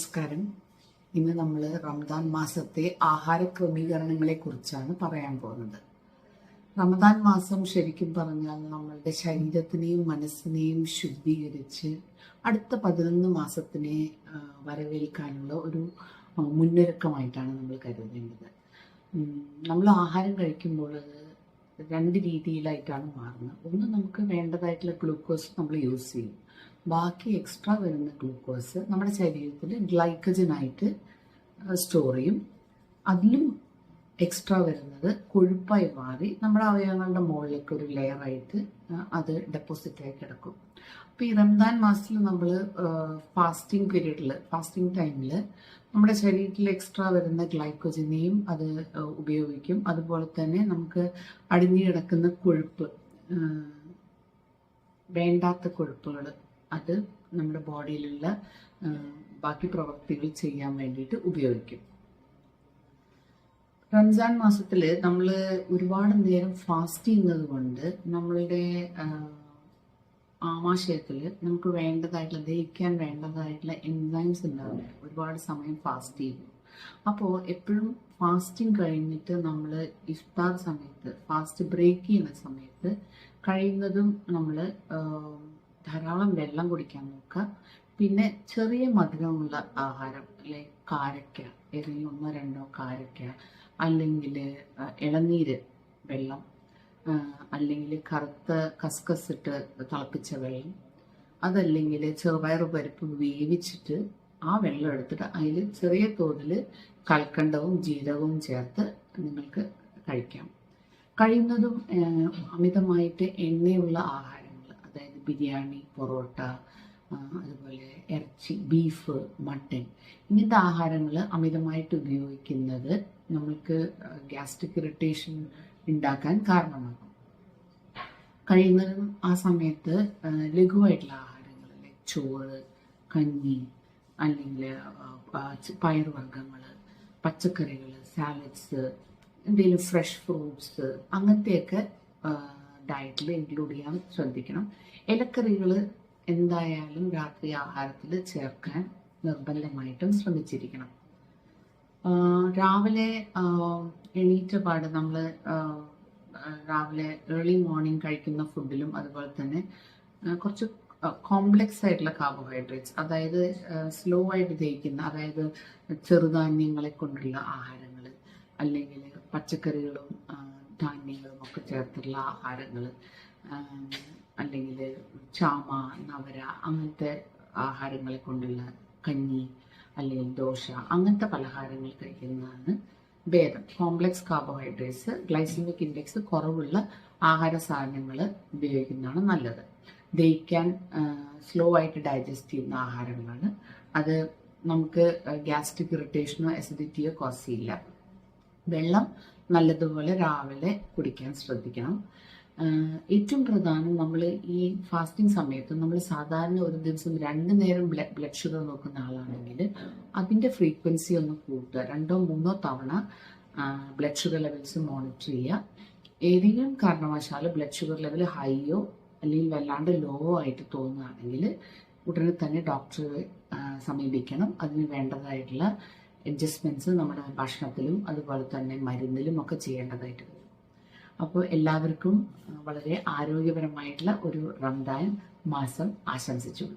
നമസ്കാരം. ഇന്ന് നമ്മൾ റമദാൻ മാസത്തെ ആഹാര ക്രമീകരണങ്ങളെ കുറിച്ചാണ് പറയാൻ പോകുന്നത്. റമദാൻ മാസം ശരിക്കും പറഞ്ഞാൽ നമ്മളുടെ ശരീരത്തിനെയും മനസ്സിനെയും ശുദ്ധീകരിച്ച് അടുത്ത പതിനൊന്ന് മാസത്തിനെ വരവേൽക്കാനുള്ള ഒരു മുന്നൊരുക്കമായിട്ടാണ് നമ്മൾ കരുതേണ്ടത്. നമ്മൾ ആഹാരം കഴിക്കുമ്പോൾ രണ്ട് രീതിയിലായിട്ടാണ് മാറുന്നത്. ഒന്ന് നമുക്ക് വേണ്ടതായിട്ടുള്ള ഗ്ലൂക്കോസ് നമ്മൾ യൂസ് ചെയ്യും. ബാക്കി എക്സ്ട്രാ വരുന്ന ഗ്ലൂക്കോസ് നമ്മുടെ ശരീരത്തിൽ ഗ്ലൈക്കജനായിട്ട് സ്റ്റോർ ചെയ്യും. അതിലും എക്സ്ട്രാ വരുന്നത് കൊഴുപ്പായി മാറി നമ്മുടെ അവയവങ്ങളുടെ മുകളിലേക്ക് ഒരു ലെയറായിട്ട് അത് ഡെപ്പോസിറ്റായി കിടക്കും. അപ്പോൾ ഈ റംദാൻ മാസത്തിൽ നമ്മൾ ഫാസ്റ്റിംഗ് പീരീഡിൽ ഫാസ്റ്റിംഗ് ടൈമിൽ നമ്മുടെ ശരീരത്തിൽ എക്സ്ട്രാ വരുന്ന ഗ്ലൈക്കോജനെയും അത് ഉപയോഗിക്കും. അതുപോലെ തന്നെ നമുക്ക് അടിഞ്ഞു കിടക്കുന്ന കൊഴുപ്പ് വേണ്ടാത്ത കൊഴുപ്പുകൾ അത് നമ്മുടെ ബോഡിയിലുള്ള ബാക്കി പ്രവൃത്തികൾ ചെയ്യാൻ വേണ്ടിയിട്ട് ഉപയോഗിക്കും. റംസാൻ മാസത്തിൽ നമ്മൾ ഒരുപാട് നേരം ഫാസ്റ്റ് ചെയ്യുന്നത് കൊണ്ട് നമ്മളുടെ ആമാശയത്തിൽ നമുക്ക് വേണ്ടതായിട്ടുള്ള ദഹിക്കാൻ വേണ്ടതായിട്ടുള്ള എൻസൈംസ് ഉണ്ടാവില്ല? ഒരുപാട് സമയം ഫാസ്റ്റ് ചെയ്യുന്നു. അപ്പോൾ എപ്പോഴും ഫാസ്റ്റിംഗ് കഴിഞ്ഞിട്ട് നമ്മൾ ഇഫ്താർ സമയത്ത് ഫാസ്റ്റ് ബ്രേക്ക് ചെയ്യുന്ന സമയത്ത് കഴിയുന്നതും നമ്മൾ ധാരാളം വെള്ളം കുടിക്കാൻ നോക്കുക. പിന്നെ ചെറിയ മധുരമുള്ള ആഹാരം ലൈക്ക് കാരക്ക ഏതെങ്കിലും ഒന്നോ രണ്ടോ കാരക്ക അല്ലെങ്കിൽ ഇളനീര് വെള്ളം അല്ലെങ്കിൽ കറുത്ത കസ്കസ് ഇട്ട് തിളപ്പിച്ച വെള്ളം അതല്ലെങ്കിൽ ചെറുപയർ പരിപ്പ് വേവിച്ചിട്ട് ആ വെള്ളം എടുത്തിട്ട് അതിൽ ചെറിയ തോതിൽ കൽക്കണ്ടവും ജീരകവും ചേർത്ത് നിങ്ങൾക്ക് കഴിക്കാം. കഴിയുന്നതും അമിതമായിട്ട് എണ്ണയുള്ള അതായത് ബിരിയാണി പൊറോട്ട അതുപോലെ ഇറച്ചി ബീഫ് മട്ടൺ ഇങ്ങനത്തെ ആഹാരങ്ങൾ അമിതമായിട്ട് ഉപയോഗിക്കുന്നത് നമ്മൾക്ക് ഗ്യാസ്ട്രിക് ഇറിറ്റേഷൻ ഉണ്ടാക്കാൻ കാരണമാകും. കഴിയുന്നതും ആ സമയത്ത് ലഘുവായിട്ടുള്ള ആഹാരങ്ങൾ ലൈക്ക് ചോറ് കഞ്ഞി അല്ലെങ്കിൽ പയർവർഗങ്ങൾ പച്ചക്കറികൾ സാലഡ്സ് എന്തെങ്കിലും ഫ്രഷ് ഫ്രൂട്ട്സ് അങ്ങനത്തെയൊക്കെ ഡയറ്റിൽ ഇൻക്ലൂഡ് ചെയ്യാൻ ശ്രദ്ധിക്കണം. ഇലക്കറികൾ എന്തായാലും രാത്രി ആഹാരത്തിൽ ചേർക്കാൻ നിർബന്ധമായിട്ടും ശ്രമിച്ചിരിക്കണം. രാവിലെ എണീറ്റ പാട് നമ്മൾ രാവിലെ ഏർലി മോർണിംഗ് കഴിക്കുന്ന ഫുഡിലും അതുപോലെ തന്നെ കുറച്ച് കോംപ്ലെക്സ് ആയിട്ടുള്ള കാർബോഹൈഡ്രേറ്റ്സ് അതായത് സ്ലോ ആയിട്ട് ദഹിക്കുന്ന അതായത് ചെറുധാന്യങ്ങളെ കൊണ്ടുള്ള ആഹാരങ്ങൾ അല്ലെങ്കിൽ പച്ചക്കറികളും ധാന്യങ്ങളും ഒക്കെ ചേർത്തുള്ള ആഹാരങ്ങൾ അല്ലെങ്കിൽ ചാമ നവര അങ്ങനത്തെ ആഹാരങ്ങളെ കൊണ്ടുള്ള കഞ്ഞി അല്ലെങ്കിൽ ദോശ അങ്ങനത്തെ പലഹാരങ്ങൾ കഴിക്കുന്നതാണ് ഭേദം. കോംപ്ലക്സ് കാർബോഹൈഡ്രേറ്റ്സ് ഗ്ലൈസിമിക് ഇൻഡെക്സ് കുറവുള്ള ആഹാര സാധനങ്ങൾ ഉപയോഗിക്കുന്നതാണ് നല്ലത്. ദഹിക്കാൻ സ്ലോ ആയിട്ട് ഡൈജസ്റ്റ് ചെയ്യുന്ന ആഹാരങ്ങളാണ്. അത് നമുക്ക് ഗ്യാസ്ട്രിക് ഇറിറ്റേഷനോ അസിഡിറ്റിയോ കോസ് ചെയ്യില്ല. വെള്ളം നല്ലതുപോലെ രാവിലെ കുടിക്കാൻ ശ്രദ്ധിക്കണം. ഏറ്റവും പ്രധാനം നമ്മൾ ഈ ഫാസ്റ്റിംഗ് സമയത്ത് നമ്മൾ സാധാരണ ഒരു ദിവസം രണ്ട് നേരം ബ്ലഡ് ഷുഗർ നോക്കുന്ന ആളാണെങ്കിൽ അതിന്റെ ഫ്രീക്വൻസി ഒന്ന് കൂട്ടുക. രണ്ടോ മൂന്നോ തവണ ബ്ലഡ് ഷുഗർ ലെവൽസ് മോണിറ്റർ ചെയ്യുക. ഏതെങ്കിലും കാരണവശാൽ ബ്ലഡ് ഷുഗർ ലെവൽ ഹൈയോ അല്ലെങ്കിൽ വല്ലാണ്ട് ലോവോ ആയിട്ട് തോന്നുകയാണെങ്കിൽ ഉടനെ തന്നെ ഡോക്ടറെ സമീപിക്കണം. അതിന് വേണ്ടതായിട്ടുള്ള അഡ്ജസ്റ്റ്മെന്റ്സ് നമ്മുടെ ഭക്ഷണത്തിലും അതുപോലെ തന്നെ മരുന്നിലും ഒക്കെ ചെയ്യേണ്ടതായിട്ട് വരും. അപ്പോൾ എല്ലാവർക്കും വളരെ ആരോഗ്യപരമായിട്ടുള്ള ഒരു റംദാൻ മാസം ആശംസിച്ചുള്ളൂ.